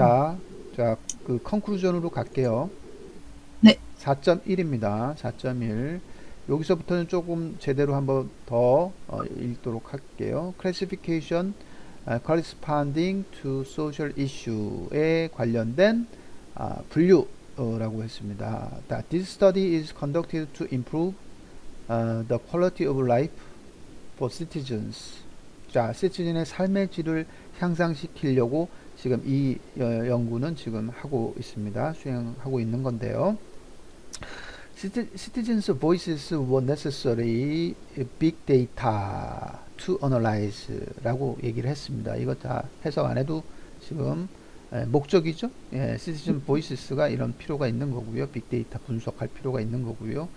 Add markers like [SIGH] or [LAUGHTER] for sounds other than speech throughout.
자, 자, 그 컨클루전으로 갈게요. 네. 4.1입니다. 4.1. 여기서부터는 조금 제대로 한번 더 어, 읽도록 할게요. Classification 아, corresponding to social issue에 관련된 아, 분류라고 했습니다. That this study is conducted to improve uh, the quality of life for citizens. 자, 시티즌의 삶의 질을 향상시키려고 지금 이 어, 연구는 지금 하고 있습니다. 수행하고 있는 건데요. Citi- Citizens' voices were necessary big data to analyze라고 얘기를 했습니다. 이거 다 해석 안 해도 지금 에, 목적이죠. 예, Citizen voices가 이런 필요가 있는 거고요. 빅데이터 분석할 필요가 있는 거고요.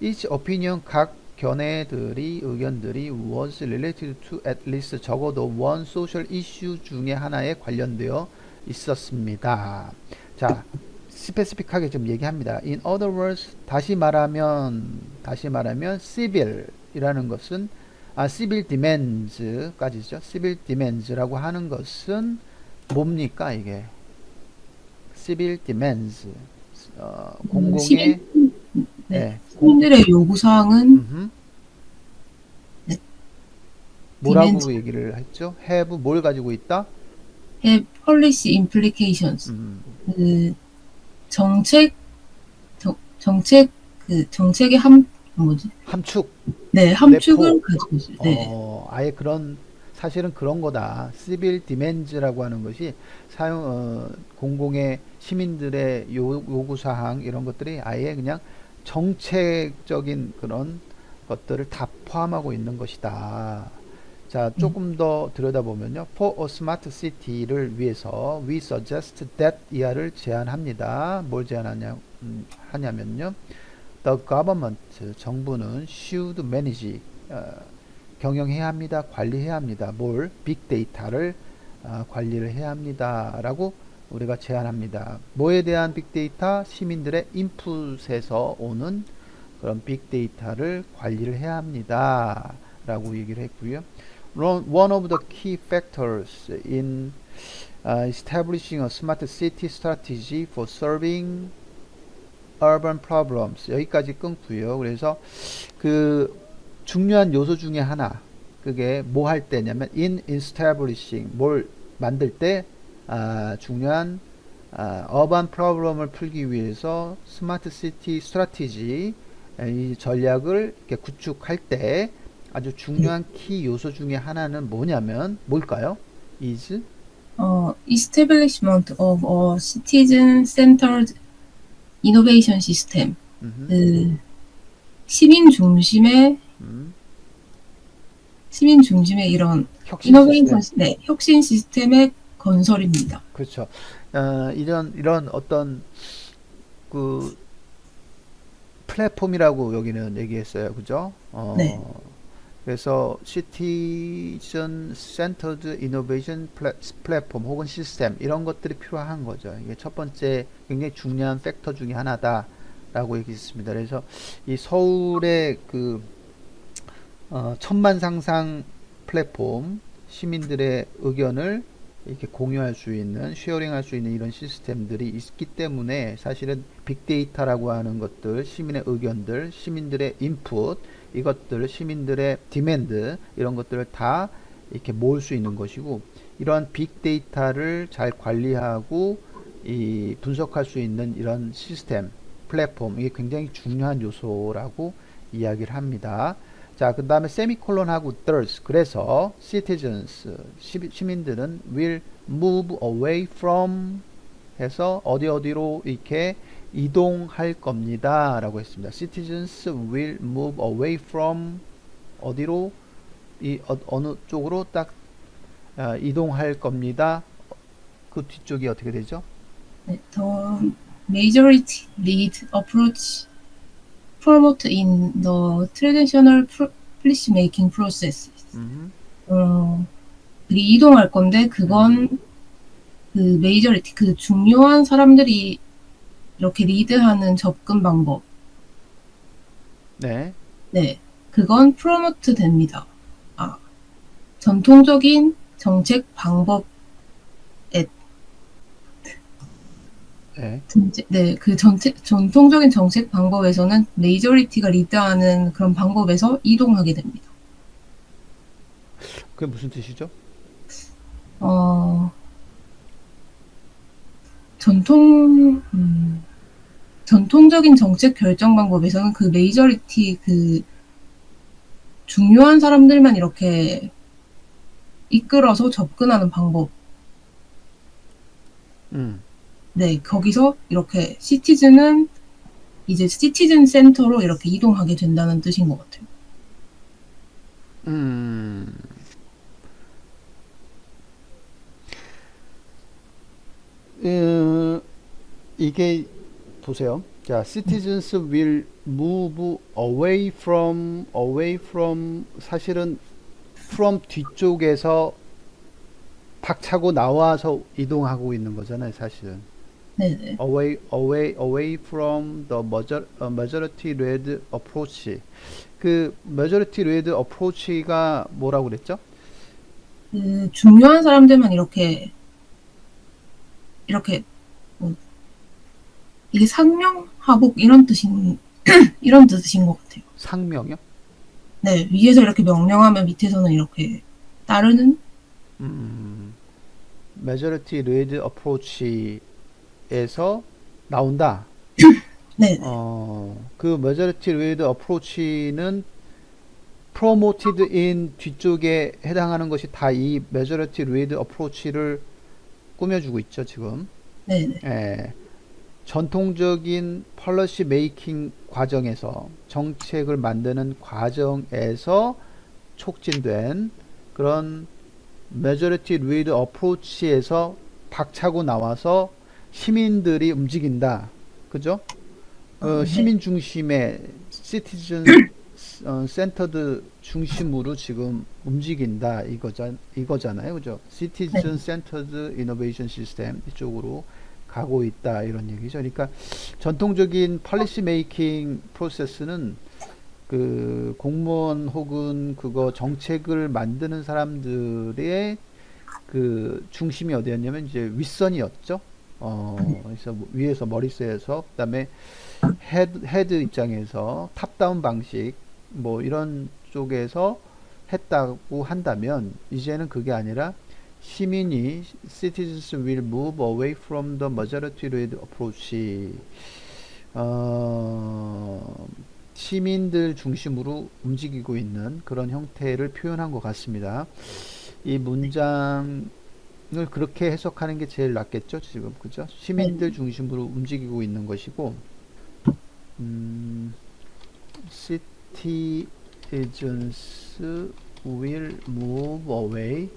Each opinion 각 견해들이 의견들이 was related to at least 적어도 one social issue 중에 하나에 관련되어 있었습니다. 자, 스페시픽하게 좀 얘기합니다. In other words, 다시 말하면 다시 말하면 civil이라는 것은 아 civil demands까지죠. civil demands라고 하는 것은 뭡니까 이게? civil demands 어, 공공의 네. 네. 시민들의 요구사항은. 네. 뭐라고 demands. 얘기를 했죠? have 뭘 가지고 있다? have policy implications. 음, 그 정책 정, 정책 그 정책의 함 뭐지? 함축. 네, 함축을 내포. 가지고 있어요. 네. 어, 아예 그런 사실은 그런 거다. 시빌 디멘즈라고 하는 것이 사용 어, 공공의 시민들의 요, 요구 사항 이런 것들이 아예 그냥 정책적인 그런 것들을 다 포함하고 있는 것이다. 자, 조금 더 들여다보면요. For a smart city를 위해서 we suggest that 이하를 제안합니다. 뭘 제안하냐 음, 하냐면요. The government 정부는 should manage 어, 경영해야 합니다. 관리해야 합니다. 뭘 빅데이터를 어, 관리를 해야 합니다 라고 우리가 제안합니다. 뭐에 대한 빅데이터? 시민들의 인풋에서 오는 그런 빅데이터를 관리를 해야 합니다 라고 얘기를 했고요. One one of the key factors in uh, establishing a smart city strategy for serving urban problems 여기까지 끊고요. 그래서 그 중요한 요소 중에 하나 그게 뭐 할 때냐면 in establishing 뭘 만들 때 아, 중요한 아, urban problem을 풀기 위해서 스마트 시티 스트래티지 이 전략을 이렇게 구축할 때 아주 중요한 키 요소 중에 하나는 뭐냐면 뭘까요? is 어, establishment of a citizen-centered innovation system. 그 시민 중심의 음, 시민 중심의 이런 혁신 이노베이션 시스템. 네, 혁신 시스템의 건설입니다. 그렇죠. 어, 이런 이런 어떤 그 플랫폼이라고 여기는 얘기했어요. 그죠? 어, 네. 그래서 시티즌 센터드 이노베이션 플랫폼 혹은 시스템 이런 것들이 필요한 거죠. 이게 첫 번째 굉장히 중요한 팩터 중에 하나다라고 얘기했습니다. 그래서 이 서울의 그 어, 천만 상상 플랫폼 시민들의 의견을 이렇게 공유할 수 있는 쉐어링 할 수 있는 이런 시스템들이 있기 때문에 사실은 빅데이터라고 하는 것들 시민의 의견들 시민들의 인풋 이것들 시민들의 디맨드 이런 것들을 다 이렇게 모을 수 있는 것이고 이러한 빅데이터를 잘 관리하고 이 분석할 수 있는 이런 시스템 플랫폼 이게 굉장히 중요한 요소라고 이야기를 합니다. 자, 그 다음에 세미콜론하고 thus 그래서 citizens 시, 시민들은 will move away from 해서 어디 어디로 이렇게 이동할 겁니다 라고 했습니다. citizens will move away from 어디로 이 어, 느 쪽으로 딱 아, 이동할 겁니다. 그 뒤쪽이 어떻게 되죠? 네, the majority lead approach promote in the traditional policy making process. 음, 어, 이동할 건데 그건 그 메이저리티 그 중요한 사람들이 이렇게 리드하는 접근 방법. 네. 네, 그건 프로모트 됩니다. 아, 전통적인 정책 방법에 예. 전체, 네, 그 전체, 전통적인 정책 방법에서는 메이저리티가 리드하는 그런 방법에서 이동하게 됩니다. 그게 무슨 뜻이죠? 어, 전통, 음, 전통적인 정책 결정 방법에서는 그 메이저리티 그 중요한 사람들만 이렇게 이끌어서 접근하는 방법. 음. 네, 거기서 이렇게 시티즌은 이제 시티즌 센터로 이렇게 이동하게 된다는 뜻인 것 같아요. 음. 음, 이게 보세요. 자, citizens will move away from away from 사실은 from 뒤쪽에서 박차고 나와서 이동하고 있는 거잖아요, 사실은. 네네. away away away from the major, uh, majority led approach. 그 majority led approach가 뭐라고 그랬죠? 그 중요한 사람들만 이렇게 이렇게 뭐 이게 상명 하복 이런 뜻인 이런 뜻인 것 같아요. 상명이요? 네, 위에서 이렇게 명령하면 밑에서는 이렇게 따르는 음, majority led approach 에서 나온다. [LAUGHS] 네, 어, 그 majority led approach는 promoted in 뒤쪽에 해당하는 것이 다 이 majority led approach를 꾸며주고 있죠, 지금. 네, 네, 예, 전통적인 펄러시 메이킹 과정에서 정책을 만드는 과정에서 촉진된 그런 메저리티 리드 어프로치에서 박차고 나와서 시민들이 움직인다. 그죠? 어, 네. 시민 중심의 시티즌 [CLEARS THROAT] 어, 센터드 중심으로 지금 움직인다 이거자, 이거잖아요. 그죠? 시티즌 센터드 이노베이션 시스템 이쪽으로 가고 있다 이런 얘기죠. 그러니까 전통적인 펄리시 메이킹 프로세스는 그 공무원 혹은 그거 정책을 만드는 사람들의 그 중심이 어디였냐면 이제 윗선이었죠. 어, 그래서 뭐 위에서 머릿속에서 그다음에 헤드, 헤드 입장에서 탑다운 방식 뭐 이런 쪽에서 했다고 한다면 이제는 그게 아니라 시민이 citizens will move away from the majority led approach 어, 시민들 중심으로 움직이고 있는 그런 형태를 표현한 것 같습니다. 이 문장 을 그렇게 해석하는 게 제일 낫겠죠, 지금 그죠? 시민들 중심으로 움직이고 있는 것이고, 음, citizens will move away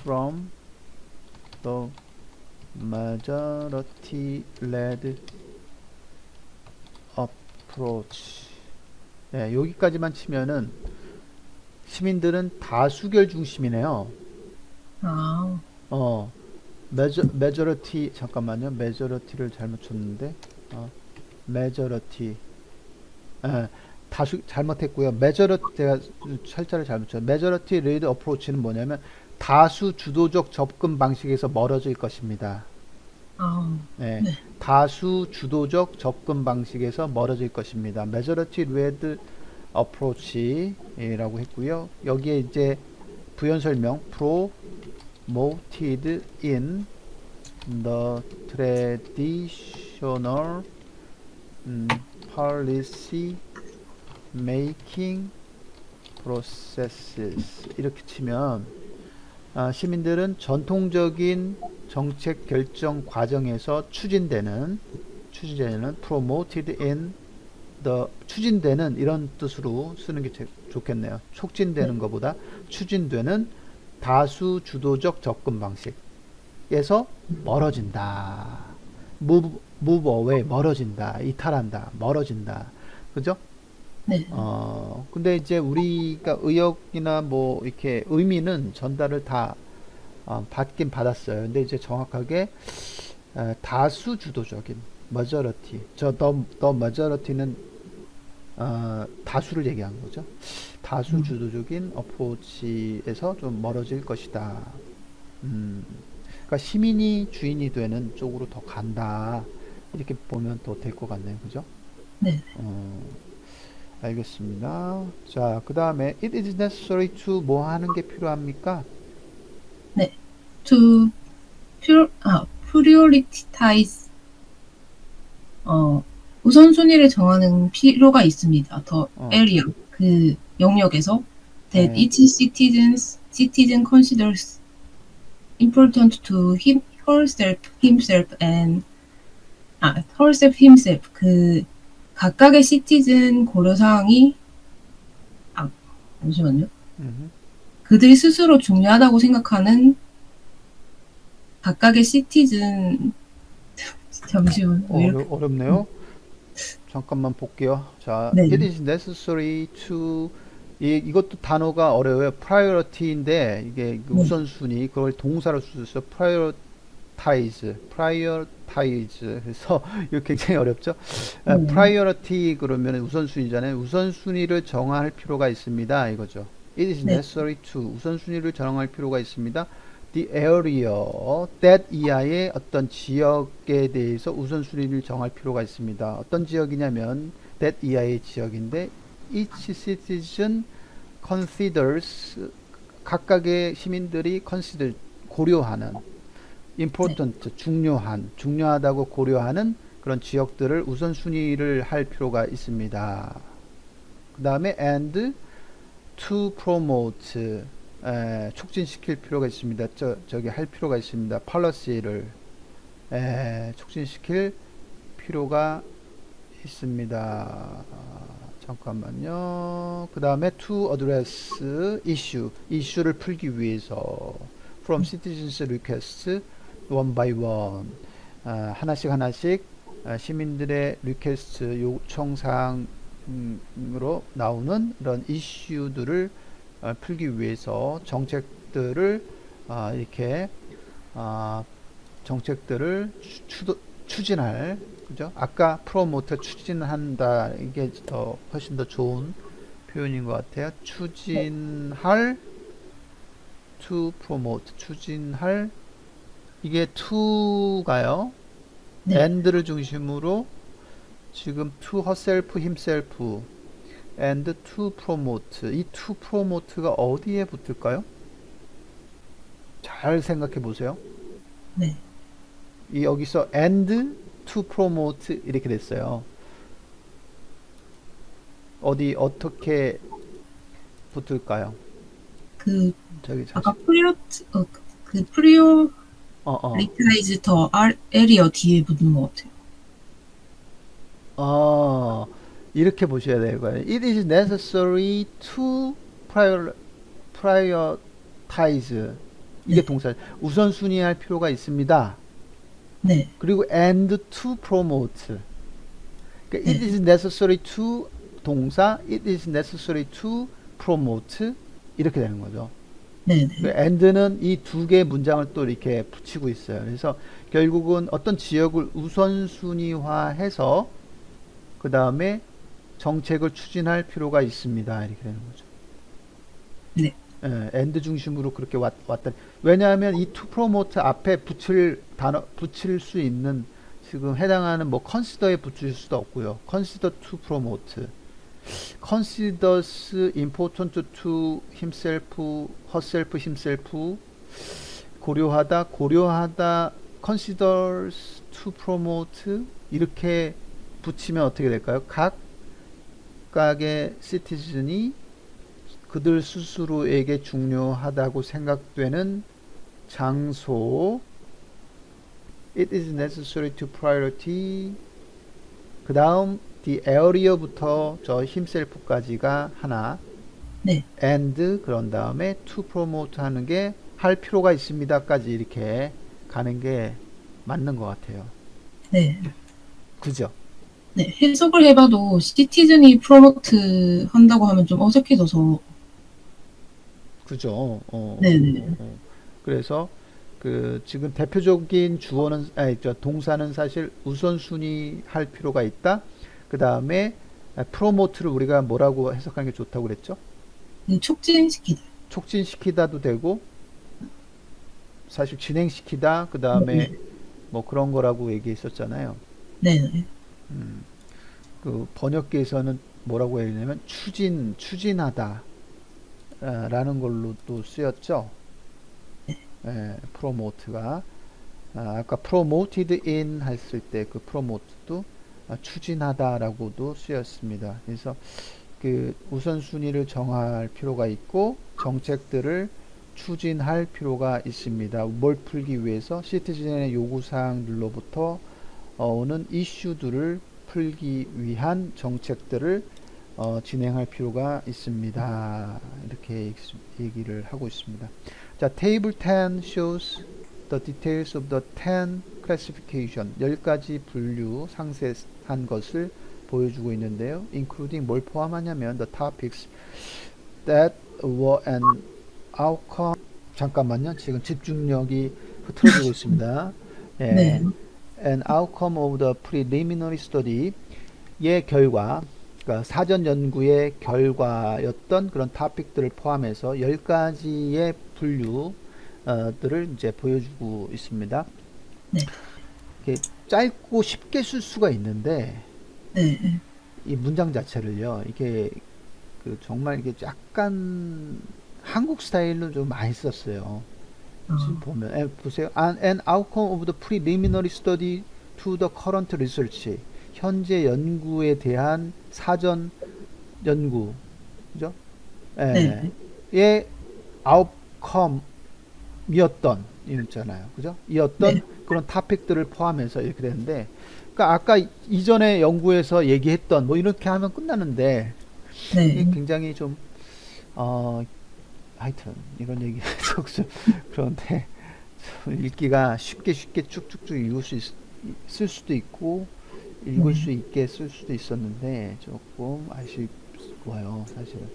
from the majority led approach. 네, 여기까지만 치면은 시민들은 다수결 중심이네요. 아, 어, 메저, 메저러티, 잠깐만요. 메저러티를 잘못 쳤는데, 어, 메저러티. 예, 다수, 잘못했고요. 메저러티, 제가 철자를 잘못 쳤어요. 메저러티 레이드 어프로치는 뭐냐면, 다수 주도적 접근 방식에서 멀어질 것입니다. 아, 네. 네. 다수 주도적 접근 방식에서 멀어질 것입니다. Majority led approach이라고 했고요. 여기에 이제 부연 설명 promoted in the traditional 음, policy making processes 이렇게 치면 아, 시민들은 전통적인 정책 결정 과정에서 추진되는 추진되는 promoted in the 추진되는 이런 뜻으로 쓰는 게 제- 좋겠네요. 촉진되는 네. 것보다 추진되는 다수 주도적 접근 방식에서 멀어진다. move, move away 멀어진다. 이탈한다. 멀어진다. 그죠? 네, 어, 근데 이제 우리가 의역이나 뭐 이렇게 의미는 전달을 다 어, 받긴 받았어요. 근데 이제 정확하게 에, 다수 주도적인 majority, 저 the, the majority는 어, 다수를 얘기한 거죠. 다수 음. 주도적인 어프로치에서 좀 멀어질 것이다. 음, 그러니까 시민이 주인이 되는 쪽으로 더 간다. 이렇게 보면 더 될 것 같네요. 그죠? 네. 어, 알겠습니다. 자, 그 다음에 it is necessary to 뭐 하는 게 필요합니까? to pure, 아, prioritize 어, 우선순위를 정하는 필요가 있습니다. 더 어. area 그 영역에서 that 네. each citizens citizen considers important to him herself himself and 아 herself himself 그 각각의 시티즌 고려 사항이 아 잠시만요. 음흠. 그들이 스스로 중요하다고 생각하는 각각의 시티즌 잠시만 왜 이렇게 어려, 어렵네요. 잠깐만 볼게요. 자, 네. it is necessary to 이, 이것도 단어가 어려워요. priority인데 이게 그 네. 우선순위 그걸 동사로 쓰셨어요. prioritize, prioritize. 그래서 [LAUGHS] 이거 굉장히 어렵죠. 아, 네. priority 그러면 우선순위잖아요. 우선순위를 정할 필요가 있습니다. 이거죠. It is 네. necessary to 우선순위를 정할 필요가 있습니다. The area that 이하의 어떤 지역에 대해서 우선순위를 정할 필요가 있습니다. 어떤 지역이냐면 that 이하의 지역인데 each citizen considers 각각의 시민들이 consider 고려하는 important 중요한 중요하다고 고려하는 그런 지역들을 우선순위를 할 필요가 있습니다. 그 다음에 and to promote 에, 촉진시킬 필요가 있습니다. 저, 저기 할 필요가 있습니다. policy를 에, 촉진시킬 필요가 있습니다. 아, 잠깐만요. 그 다음에 to address issue, 이슈를 풀기 위해서 from citizens request one by one 아, 하나씩 하나씩 아, 시민들의 리퀘스트 요청 사항으로 나오는 이런 이슈들을 어, 풀기 위해서 정책들을 아, 이렇게 아, 정책들을 추, 추도- 추진할 그죠? 아까 프로모터 추진한다 이게 더 훨씬 더 좋은 표현인 것 같아요. 추진할 to promote 추진할 이게 to가요. 네. and를 중심으로 지금 to herself, himself and to promote 이 to promote가 어디에 붙을까요? 잘 생각해 보세요. 네. 이 여기서 and to promote 이렇게 됐어요. 어디 어떻게 붙을까요? 그 저기 잠시 아까 프리오 어, 그 프리오 어, 어. 리타이즈 더 알- 에리어 뒤에 붙는 것 같아요. 어, 이렇게 보셔야 돼요. It is necessary to prior, prioritize. 이게 네. 동사. 우선순위할 필요가 있습니다. 네. 그리고 and to promote. 그러니까 it 네. is necessary to 동사, it is necessary to promote 이렇게 되는 거죠. 네, 그 네. and는 이 두 개의 문장을 또 이렇게 붙이고 있어요. 그래서 결국은 어떤 지역을 우선순위화해서 그 다음에 정책을 추진할 필요가 있습니다. 이렇게 되는 거죠. 네. 예, and 중심으로 그렇게 왔, 왔다. 왜냐하면 이 to promote 앞에 붙일 단어, 붙일 수 있는 지금 해당하는 뭐 consider에 붙일 수도 없고요. consider to promote. considers important to himself, herself, himself. 고려하다, 고려하다, considers to promote. 이렇게 붙이면 어떻게 될까요? 각각의 시티즌이 그들 스스로에게 중요하다고 생각되는 장소 It is necessary to priority 그 다음 the area부터 저 himself까지가 하나 네. and 그런 다음에 to promote 하는 게 할 필요가 있습니다까지 이렇게 가는 게 맞는 것 같아요. 네. 그죠? 네. 해석을 해봐도 시티즌이 프로모트 한다고 하면 좀 어색해져서 그죠? 어, 네네. 어, 어. 그래서 그 지금 대표적인 주어는 아니 저 동사는 사실 우선순위 할 필요가 있다. 그 다음에 프로모트를 우리가 뭐라고 해석하는 게 좋다고 그랬죠? 그 촉진시키다. 촉진시키다도 되고 사실 진행시키다 그 다음에 네. 뭐 그런 거라고 얘기했었잖아요. 네, 네. 음, 그 번역기에서는 뭐라고 얘기하냐면 추진, 추진하다 아, 라는 걸로 또 쓰였죠. 예, 프로모트가 아, 아까 promoted in 했을 때 그 promote도 아, 추진하다라고도 쓰였습니다. 그래서 그 우선순위를 정할 필요가 있고 정책들을 추진할 필요가 있습니다. 뭘 풀기 위해서 시티즌의 요구사항들로부터 어, 오는 이슈들을 풀기 위한 정책들을 어, 진행할 필요가 있습니다. 이렇게 얘기- 얘기를 하고 있습니다. 자, table 10 shows the details of the 10 classification. 10가지 분류 상세한 것을 보여주고 있는데요. including 뭘 포함하냐면 the topics that were an outcome 잠깐만요. 지금 집중력이 흐트러지고 있습니다. 예. 네. an outcome of the preliminary study 의 결과 그러니까 사전 연구의 결과였던 그런 토픽들을 포함해서 10가지의 분류들을 이제 보여주고 있습니다. 네. 이렇게 짧고 쉽게 쓸 수가 있는데 네. 이 문장 자체를요. 이게 그 정말 이게 약간 한국 스타일로 좀 많이 썼어요. 지금 어, 보면 에, 보세요. An, an outcome of the preliminary study to the current research. 현재 연구에 대한 사전 연구, 그죠? 예, 네. 의 outcome이었던 이랬잖아요, 그죠? 이었던 네. 그런 토픽들을 포함해서 이렇게 되는데, 그러니까 아까 이- 이전에 연구에서 얘기했던 뭐 이렇게 하면 끝나는데 네. 굉장히 좀 어, 하여튼 이런 얘기 [LAUGHS] 좀 그런데 좀 읽기가 쉽게 쉽게 쭉쭉쭉 읽을 수 있, 쓸 수도 있고 읽을 네. 수 있게 쓸 수도 있었는데 조금 아쉬워요 사실은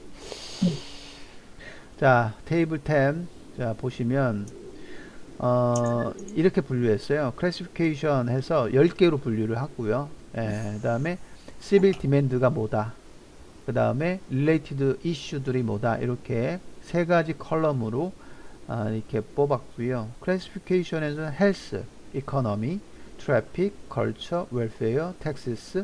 자 테이블 10 자, 보시면 어, 이렇게 분류했어요 클래시피케이션 해서 10개로 분류를 하고요 예, 그 다음에 시빌 디맨드가 뭐다 그 다음에 related issue들이 뭐다 이렇게 세 가지 컬럼으로 아, 이렇게 뽑았고요. health, economy, traffic, culture, welfare, taxes,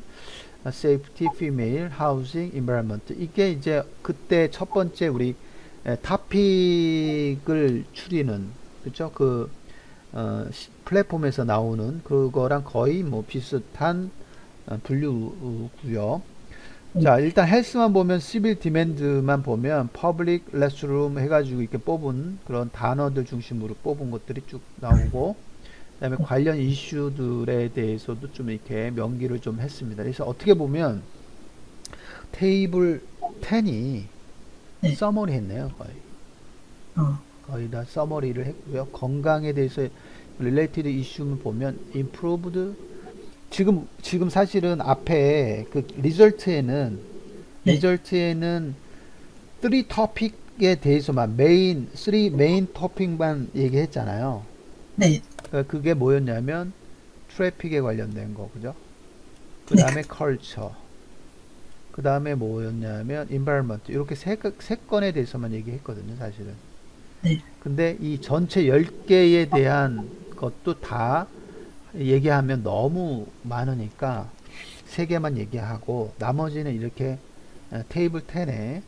아, safety, female, housing, environment 이게 이제 그때 첫 번째 우리 에, 타픽을 추리는 그죠? 그 어, 시- 플랫폼에서 나오는 그거랑 거의 뭐 비슷한 어, 분류고요. 자, 일단 헬스만 보면 시빌 디맨드만 보면 퍼블릭 레스룸 해가지고 이렇게 뽑은 그런 단어들 중심으로 뽑은 것들이 쭉 나오고 그다음에 관련 이슈들에 대해서도 좀 이렇게 명기를 좀 했습니다. 그래서 어떻게 보면 테이블 10이 네. 서머리 했네요, 거의. 어, 거의 다 서머리를 했고요. 건강에 대해서 릴레이티드 이슈만 보면 improved 지금 지금 사실은 앞에 그 리절트에는 네. 리절트에는 3 토픽에 대해서만 메인 3 메인 토픽만 얘기했잖아요. 네. 그러니까 그게 뭐였냐면 트래픽에 관련된 거 그죠? 그 다음에 컬처 그 다음에 뭐였냐면 environment 이렇게 세, 가- 세 건에 대해서만 얘기했거든요 사실은 네. 근데 이 전체 10개에 대한 것도 다 얘기하면 너무 많으니까 세 개만 얘기하고 나머지는 이렇게 어, 테이블 10에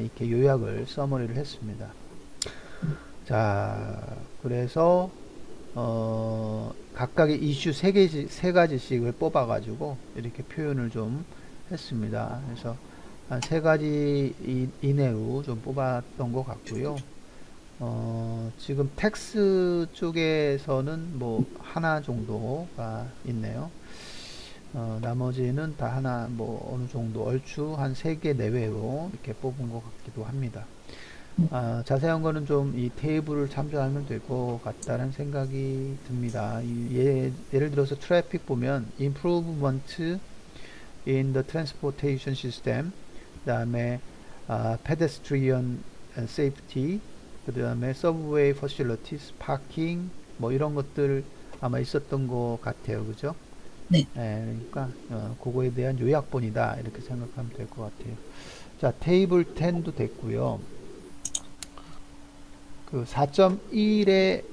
이렇게 요약을 서머리를 했습니다. 자, 그래서 어, 각각의 이슈 세 개씩 세 가지씩을 뽑아 가지고 이렇게 표현을 좀 했습니다. 그래서 한 세 가지 이- 이내로 좀 뽑았던 것 같고요. 어, 지금 텍스 쪽에서는 뭐 하나 정도가 있네요. 어, 나머지는 다 하나 뭐 어느 정도 얼추 한 세 개 내외로 이렇게 뽑은 것 같기도 합니다. 아, 자세한 거는 좀 이 테이블을 참조하면 될 것 같다는 생각이 듭니다. 이 예, 예를 들어서 트래픽 보면 improvement in the transportation system, 그다음에 아, pedestrian safety, 그다음에 subway facilities, parking 뭐 이런 것들 아마 있었던 것 같아요, 그죠? 네. 예, 그러니까 어, 그거에 대한 요약본이다 이렇게 생각하면 될 것 같아요. 자, 테이블 10도 됐고요. 그 4.1의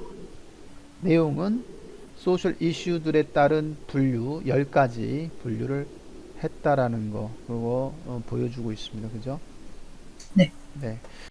내용은 소셜 이슈들에 따른 분류 10가지 분류를 했다라는 거 그거 어, 보여주고 있습니다. 그죠? 네. 네.